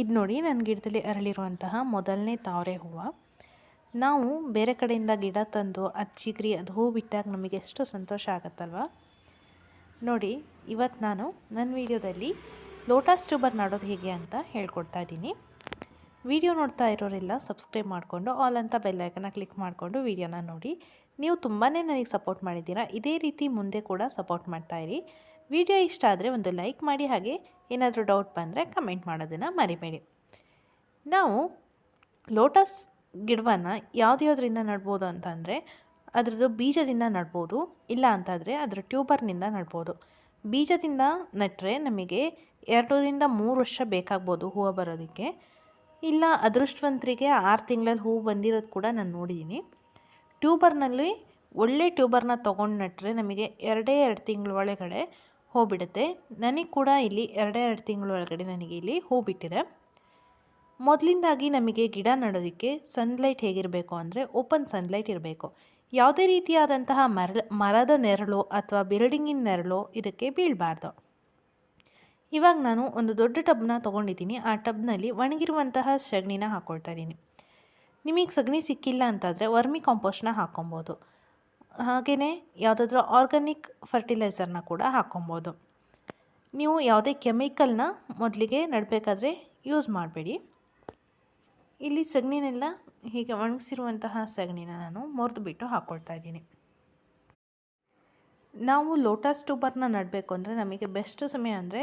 ಇದು ನೋಡಿ ನನ್ನ ಗಿಡದಲ್ಲಿ ಅರಳಿರುವಂತಹ ಮೊದಲನೇ ತಾವರೆ ಹೂವು. ನಾವು ಬೇರೆ ಕಡೆಯಿಂದ ಗಿಡ ತಂದು ಚಿಗ್ರಿ ಅದು ಹೂ ಬಿಟ್ಟಾಗ ನಮಗೆ ಎಷ್ಟು ಸಂತೋಷ ಆಗುತ್ತಲ್ವ? ನೋಡಿ ಇವತ್ತು ನಾನು ನನ್ನ ವಿಡಿಯೋದಲ್ಲಿ ಲೋಟಸ್ ಟ್ಯೂಬರ್ ನಾಡೋದು ಹೇಗೆ ಅಂತ ಹೇಳ್ಕೊಡ್ತಾ ಇದ್ದೀನಿ. ವಿಡಿಯೋ ನೋಡ್ತಾ ಇರೋರೆಲ್ಲ ಸಬ್ಸ್ಕ್ರೈಬ್ ಮಾಡಿಕೊಂಡು ಆಲ್ ಅಂತ ಬೆಲ್ಲೈಕನ್ನ ಕ್ಲಿಕ್ ಮಾಡಿಕೊಂಡು ವಿಡಿಯೋನ ನೋಡಿ. ನೀವು ತುಂಬಾ ನನಗೆ ಸಪೋರ್ಟ್ ಮಾಡಿದ್ದೀರಾ. ಇದೇ ರೀತಿ ಮುಂದೆ ಕೂಡ ಸಪೋರ್ಟ್ ಮಾಡ್ತಾಯಿರಿ ವಿಡಿಯೋ ಇಷ್ಟ ಆದರೆ ಒಂದು ಲೈಕ್ ಮಾಡಿ ಹಾಗೆ ಏನಾದರೂ ಡೌಟ್ ಬಂದರೆ ಕಮೆಂಟ್ ಮಾಡೋದನ್ನು ಮರಿಬೇಡಿ. ನಾವು ಲೋಟಸ್ ಗಿಡವನ್ನು ಯಾವುದ್ಯಾವುದರಿಂದ ನಡ್ಬೋದು ಅಂತಂದರೆ ಅದರದ್ದು ಬೀಜದಿಂದ ನಡ್ಬೋದು, ಇಲ್ಲ ಅಂತಂದರೆ ಅದರ ಟ್ಯೂಬರ್ನಿಂದ ನಡ್ಬೋದು. ಬೀಜದಿಂದ ನೆಟ್ಟರೆ ನಮಗೆ ಎರಡರಿಂದ ಮೂರು ವರ್ಷ ಬೇಕಾಗ್ಬೋದು ಹೂವು ಬರೋದಕ್ಕೆ. ಇಲ್ಲ, ಅದೃಷ್ಟವಂತರಿಗೆ ಆರು ತಿಂಗಳಲ್ಲಿ ಹೂವು ಬಂದಿರೋದು ಕೂಡ ನಾನು ನೋಡಿದ್ದೀನಿ. ಟ್ಯೂಬರ್ನಲ್ಲಿ ಒಳ್ಳೆ ಟ್ಯೂಬರ್ನ ತೊಗೊಂಡು ನೆಟ್ಟರೆ ನಮಗೆ ಎರಡೇ ಎರಡು ತಿಂಗಳ ಒಳಗಡೆ ಹೂ ಬಿಡುತ್ತೆ ನನಗೆ ಕೂಡ ಇಲ್ಲಿ ಎರಡೆರಡು ಎರಡು ತಿಂಗಳ ಒಳಗಡೆ ನನಗೆ ಇಲ್ಲಿ ಹೂ ಬಿಟ್ಟಿದೆ. ಮೊದಲಿಂದಾಗಿ ನಮಗೆ ಗಿಡ ನೆಡೋದಕ್ಕೆ ಸನ್ಲೈಟ್ ಹೇಗಿರಬೇಕು ಅಂದರೆ ಓಪನ್ ಸನ್ಲೈಟ್ ಇರಬೇಕು. ಯಾವುದೇ ರೀತಿಯಾದಂತಹ ಮರ ಮರದ ನೆರಳು ಅಥವಾ ಬಿಲ್ಡಿಂಗಿನ ನೆರಳು ಇದಕ್ಕೆ ಬೀಳಬಾರ್ದು. ಇವಾಗ ನಾನು ಒಂದು ದೊಡ್ಡ ಟಬ್ನ ತೊಗೊಂಡಿದ್ದೀನಿ. ಆ ಟಬ್ನಲ್ಲಿ ಒಣಗಿರುವಂತಹ ಸಗಣಿನ ಹಾಕ್ಕೊಳ್ತಾ ಇದ್ದೀನಿ. ನಿಮಗೆ ಸಗಣಿ ಸಿಕ್ಕಿಲ್ಲ ಅಂತಂದರೆ ವರ್ಮಿ ಕಾಂಪೋಸ್ಟ್ನ ಹಾಕ್ಕೊಬೋದು ಹಾಗೆಯೇ ಯಾವುದಾದ್ರೂ ಆರ್ಗ್ಯಾನಿಕ್ ಫರ್ಟಿಲೈಸರ್ನ ಕೂಡ ಹಾಕ್ಕೊಬೋದು. ನೀವು ಯಾವುದೇ ಕೆಮಿಕಲ್ನ ಮೊದಲಿಗೆ ನಡಬೇಕಾದ್ರೆ ಯೂಸ್ ಮಾಡಬೇಡಿ. ಇಲ್ಲಿ ಸಗಣಿನೆಲ್ಲ ಹೀಗೆ ಒಣಗಿಸಿರುವಂತಹ ಸಗಣಿನ ನಾನು ಮುರಿದು ಬಿಟ್ಟು ಹಾಕ್ಕೊಳ್ತಾ ಇದ್ದೀನಿ. ನಾವು ಲೋಟಸ್ ಟ್ಯೂಬರ್ನ ನಡಬೇಕು ಅಂದರೆ ನಮಗೆ ಬೆಸ್ಟ್ ಸಮಯ ಅಂದರೆ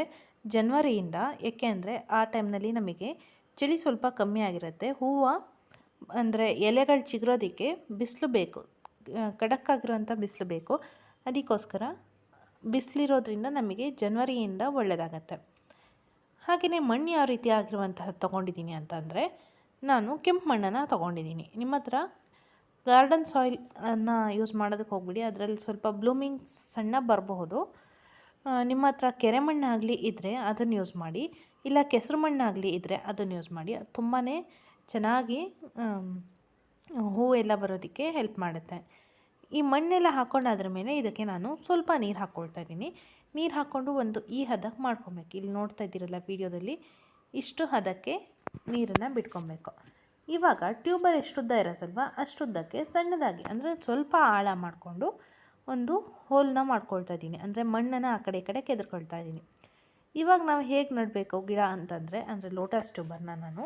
ಜನ್ವರಿಯಿಂದ ಏಕೆ ಅಂದರೆ ಆ ಟೈಮ್ನಲ್ಲಿ ನಮಗೆ ಚಳಿ ಸ್ವಲ್ಪ ಕಮ್ಮಿ ಆಗಿರುತ್ತೆ. ಹೂವು ಅಂದರೆ ಎಲೆಗಳು ಚಿಗುರೋದಕ್ಕೆ ಬಿಸಿಲು ಬೇಕು. ಖಡಕ್ಕಾಗಿರೋಂಥ ಬಿಸಿಲು ಬೇಕು. ಅದಕ್ಕೋಸ್ಕರ ಬಿಸಿಲಿರೋದ್ರಿಂದ ನಮಗೆ ಜನ್ವರಿಯಿಂದ ಒಳ್ಳೆಯದಾಗತ್ತೆ. ಹಾಗೆಯೇ ಮಣ್ಣು ಯಾವ ರೀತಿ ಆಗಿರುವಂತಹ ತೊಗೊಂಡಿದ್ದೀನಿ ಅಂತಂದರೆ, ನಾನು ಕೆಂಪು ಮಣ್ಣನ್ನು ತೊಗೊಂಡಿದ್ದೀನಿ. ನಿಮ್ಮ ಹತ್ರ ಗಾರ್ಡನ್ ಸಾಯಿಲ್ ಅನ್ನು ಯೂಸ್ ಮಾಡೋದಕ್ಕೆ ಹೋಗ್ಬಿಡಿ. ಅದರಲ್ಲಿ ಸ್ವಲ್ಪ ಬ್ಲೂಮಿಂಗ್ ಸಣ್ಣ ಬರಬಹುದು. ನಿಮ್ಮ ಹತ್ರ ಕೆರೆ ಮಣ್ಣಾಗಲಿ ಇದ್ದರೆ ಅದನ್ನು ಯೂಸ್ ಮಾಡಿ. ಇಲ್ಲ ಕೆಸರು ಮಣ್ಣಾಗಲಿ ಇದ್ದರೆ ಅದನ್ನು ಯೂಸ್ ಮಾಡಿ. ಅದು ತುಂಬಾ ಚೆನ್ನಾಗಿ ಹೂವು ಎಲ್ಲ ಬರೋದಕ್ಕೆ ಹೆಲ್ಪ್ ಮಾಡುತ್ತೆ. ಈ ಮಣ್ಣೆಲ್ಲ ಹಾಕ್ಕೊಂಡಾದ್ರ ಮೇಲೆ ಇದಕ್ಕೆ ನಾನು ಸ್ವಲ್ಪ ನೀರು ಹಾಕ್ಕೊಳ್ತಾ ಇದ್ದೀನಿ. ನೀರು ಹಾಕ್ಕೊಂಡು ಒಂದು ಈ ಹದಕ್ಕೆ ಮಾಡ್ಕೊಬೇಕು. ಇಲ್ಲಿ ನೋಡ್ತಾ ಇದ್ದೀರಲ್ಲ ವೀಡಿಯೋದಲ್ಲಿ ಇಷ್ಟು ಹದಕ್ಕೆ ನೀರನ್ನು ಬಿಟ್ಕೊಬೇಕು. ಇವಾಗ ಟ್ಯೂಬರ್ ಎಷ್ಟುದ್ದ ಇರುತ್ತಲ್ವ? ಅಷ್ಟುದ್ದಕ್ಕೆ ಸಣ್ಣದಾಗಿ ಅಂದರೆ ಸ್ವಲ್ಪ ಆಳ ಮಾಡಿಕೊಂಡು ಒಂದು ಹೋಲನ್ನ ಮಾಡ್ಕೊಳ್ತಾ ಇದ್ದೀನಿ. ಅಂದರೆ ಮಣ್ಣನ್ನು ಆ ಕಡೆ ಕಡೆ ಕೆದರ್ಕೊಳ್ತಾ ಇದ್ದೀನಿ. ಇವಾಗ ನಾವು ಹೇಗೆ ನಡಬೇಕು ಗಿಡ ಅಂತಂದರೆ, ಅಂದರೆ ಲೋಟಸ್ ಟ್ಯೂಬರ್ನ ನಾನು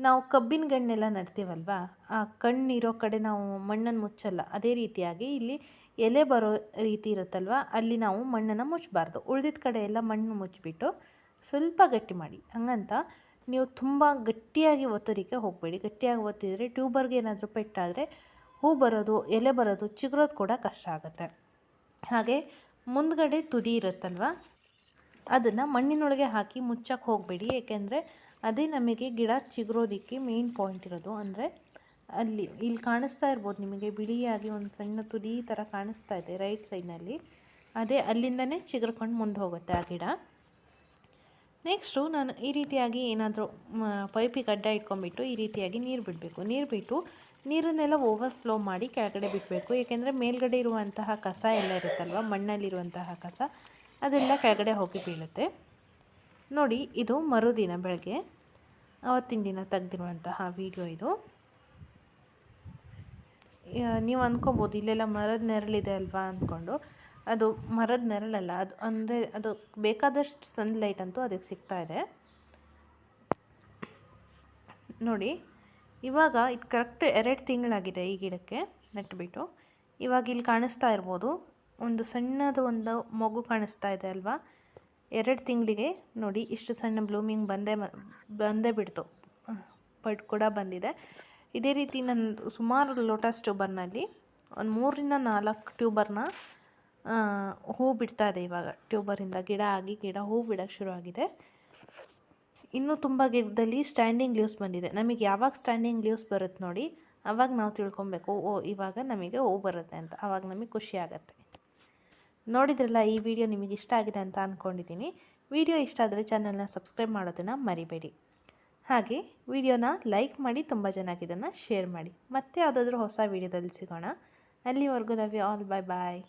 ನಾವು ಕಬ್ಬಿನ ಗಣ್ಣೆಲ್ಲ ನಡ್ತೀವಲ್ವ? ಆ ಕಣ್ಣಿರೋ ಕಡೆ ನಾವು ಮಣ್ಣನ್ನು ಮುಚ್ಚಲ್ಲ. ಅದೇ ರೀತಿಯಾಗಿ ಇಲ್ಲಿ ಎಲೆ ಬರೋ ರೀತಿ ಇರುತ್ತಲ್ವ? ಅಲ್ಲಿ ನಾವು ಮಣ್ಣನ್ನು ಮುಚ್ಚಬಾರ್ದು. ಉಳಿದಿದ್ದ ಕಡೆ ಎಲ್ಲ ಮಣ್ಣು ಮುಚ್ಚಿಬಿಟ್ಟು ಸ್ವಲ್ಪ ಗಟ್ಟಿ ಮಾಡಿ. ಹಂಗಂತ ನೀವು ತುಂಬ ಗಟ್ಟಿಯಾಗಿ ಒತ್ತೋದಕ್ಕೆ ಹೋಗಬೇಡಿ. ಗಟ್ಟಿಯಾಗಿ ಒತ್ತಿದರೆ ಟ್ಯೂಬರ್ಗೆ ಏನಾದರೂ ಪೆಟ್ಟಾದರೆ ಹೂ ಬರೋದು, ಎಲೆ ಬರೋದು ಚಿಗುರೋದು ಕೂಡ ಕಷ್ಟ ಆಗುತ್ತೆ. ಹಾಗೆ ಮುಂದ್ಗಡೆ ತುದಿ ಇರುತ್ತಲ್ವ? ಅದನ್ನು ಮಣ್ಣಿನೊಳಗೆ ಹಾಕಿ ಮುಚ್ಚಕ್ಕೆ ಹೋಗಬೇಡಿ. ಏಕೆಂದರೆ ಅದೇ ನಮಗೆ ಗಿಡ ಚಿಗುರೋದಕ್ಕೆ ಮೇನ್ ಪಾಯಿಂಟ್ ಇರೋದು. ಅಂದರೆ ಅಲ್ಲಿ, ಇಲ್ಲಿ ಕಾಣಿಸ್ತಾ ಇರ್ಬೋದು ನಿಮಗೆ ಬಿಳಿಯಾಗಿ ಒಂದು ಸಣ್ಣ ತುದಿ ಥರ ಕಾಣಿಸ್ತಾ ಇದೆ ರೈಟ್ ಸೈಡ್ನಲ್ಲಿ ಅದೇ ಅಲ್ಲಿಂದನೇ ಚಿಗುರ್ಕೊಂಡು ಮುಂದೆ ಹೋಗುತ್ತೆ ಆ ಗಿಡ. ನೆಕ್ಸ್ಟು ನಾನು ಈ ರೀತಿಯಾಗಿ ಏನಾದರೂ ಪೈಪಿಗೆ ಅಡ್ಡ ಇಟ್ಕೊಂಡ್ಬಿಟ್ಟು ಈ ರೀತಿಯಾಗಿ ನೀರು ಬಿಡಬೇಕು. ನೀರು ಬಿಟ್ಟು ನೀರನ್ನೆಲ್ಲ ಓವರ್ಫ್ಲೋ ಮಾಡಿ ಕೆಳಗಡೆ ಬಿಡಬೇಕು. ಏಕೆಂದರೆ ಮೇಲ್ಗಡೆ ಇರುವಂತಹ ಕಸ ಎಲ್ಲ ಇರುತ್ತಲ್ವ? ಮಣ್ಣಲ್ಲಿರುವಂತಹ ಕಸ ಅದೆಲ್ಲ ಕೆಳಗಡೆ ಹೋಗಿ ಬೀಳುತ್ತೆ. ನೋಡಿ, ಇದು ಮರುದಿನ ಬೆಳಗ್ಗೆ. ಅವತ್ತಿನ ದಿನ ತೆಗೆದಿರುವಂತಹ ವಿಡಿಯೋ ಇದು. ನೀವು ಅಂದ್ಕೋಬೋದು ಇಲ್ಲೆಲ್ಲ ಮರದ ನೆರಳಿದೆ ಅಲ್ವಾ ಅಂದ್ಕೊಂಡು ಅದು ಮರದ ನೆರಳಲ್ಲ, ಅದು ಅಂದರೆ ಅದು ಬೇಕಾದಷ್ಟು ಸನ್ಲೈಟ್ ಅಂತೂ ಅದಕ್ಕೆ ಸಿಗ್ತಾ ಇದೆ. ನೋಡಿ, ಇವಾಗ ಇದು ಕರೆಕ್ಟ್ ಎರಡು ತಿಂಗಳಾಗಿದೆ ಈ ಗಿಡಕ್ಕೆ ನೆಟ್ಬಿಟ್ಟು. ಇವಾಗ ಇಲ್ಲಿ ಕಾಣಿಸ್ತಾ ಇರ್ಬೋದು, ಒಂದು ಸಣ್ಣದು ಒಂದು ಮಗು ಕಾಣಿಸ್ತಾ ಇದೆ ಅಲ್ವಾ? ಎರಡು ತಿಂಗಳಿಗೆ ನೋಡಿ ಇಷ್ಟು ಸಣ್ಣ ಬ್ಲೂಮಿಂಗ್ ಬಂದೇ ಬಂದೇ ಬಿಡ್ತು. ಬಟ್ ಕೂಡ ಬಂದಿದೆ. ಇದೇ ರೀತಿ ನನ್ನ ಸುಮಾರು ಲೋಟಸ್ ಟ್ಯೂಬರ್ನಲ್ಲಿ ಒಂದು ಮೂರರಿಂದ ನಾಲ್ಕು ಟ್ಯೂಬರ್ನ ಹೂ ಬಿಡ್ತಾ ಇದೆ ಇವಾಗ. ಟ್ಯೂಬರಿಂದ ಗಿಡ ಆಗಿ ಗಿಡ ಹೂ ಬಿಡೋಕ್ಕೆ ಶುರು ಆಗಿದೆ. ಇನ್ನೂ ತುಂಬ ಗಿಡದಲ್ಲಿ ಸ್ಟ್ಯಾಂಡಿಂಗ್ ಲೀವ್ಸ್ ಬಂದಿದೆ. ನಮಗೆ ಯಾವಾಗ ಸ್ಟ್ಯಾಂಡಿಂಗ್ ಲೀವ್ಸ್ ಬರುತ್ತೆ ನೋಡಿ ಆವಾಗ ನಾವು ತಿಳ್ಕೊಬೇಕು, ಓ, ಇವಾಗ ನಮಗೆ ಹೂ ಬರುತ್ತೆ ಅಂತ. ಆವಾಗ ನಮಗೆ ಖುಷಿ ಆಗುತ್ತೆ. ನೋಡಿದ್ರಲ್ಲ, ಈ ವಿಡಿಯೋ ನಿಮಗೆ ಇಷ್ಟ ಆಗಿದೆ ಅಂತ ಅಂದ್ಕೊಂಡಿದ್ದೀನಿ ವಿಡಿಯೋ ಇಷ್ಟ ಆದರೆ ಚಾನಲ್ನ ಸಬ್ಸ್ಕ್ರೈಬ್ ಮಾಡೋದನ್ನು ಮರಿಬೇಡಿ. ಹಾಗೆ, ವಿಡಿಯೋನ ಲೈಕ್ ಮಾಡಿ, ತುಂಬ ಜನಕ್ಕೆ ಇದನ್ನು ಶೇರ್ ಮಾಡಿ. ಮತ್ತೆ ಯಾವುದಾದ್ರೂ ಹೊಸ ವಿಡಿಯೋದಲ್ಲಿ ಸಿಗೋಣ. ಅಲ್ಲಿವರೆಗೂ love you all bye bye